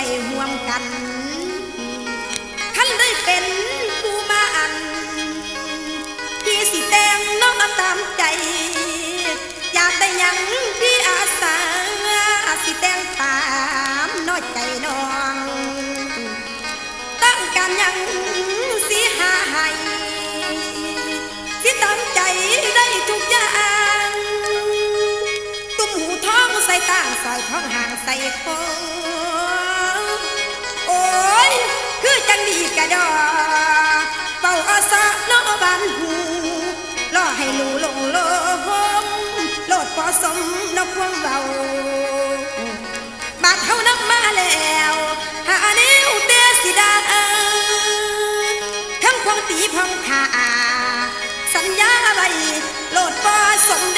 ได้ห่วมกันคันได้เป็นกูมาอัน พี่สิแต่งน้องตามใจ อยากได้ยังพี่อาสาสิแต่งตามน้อยใจน้อง ตั้งการยังสิหาให้สิตามใจได้ทุกอย่างตุ้มหูท้องใส่ต่างใส่ท้องห่างใส่คอโอ้ ยคือจังดีกระดอเป่าอาสาน้อบันหูล่อให้ลูลงโลมโลดพอสมนกควงเบาบาดเฮานำมาแล้วหานิ้วเตสิดาทั้งควงตีพองขาสัญญาไว้โลดปอสมเด็จน้อง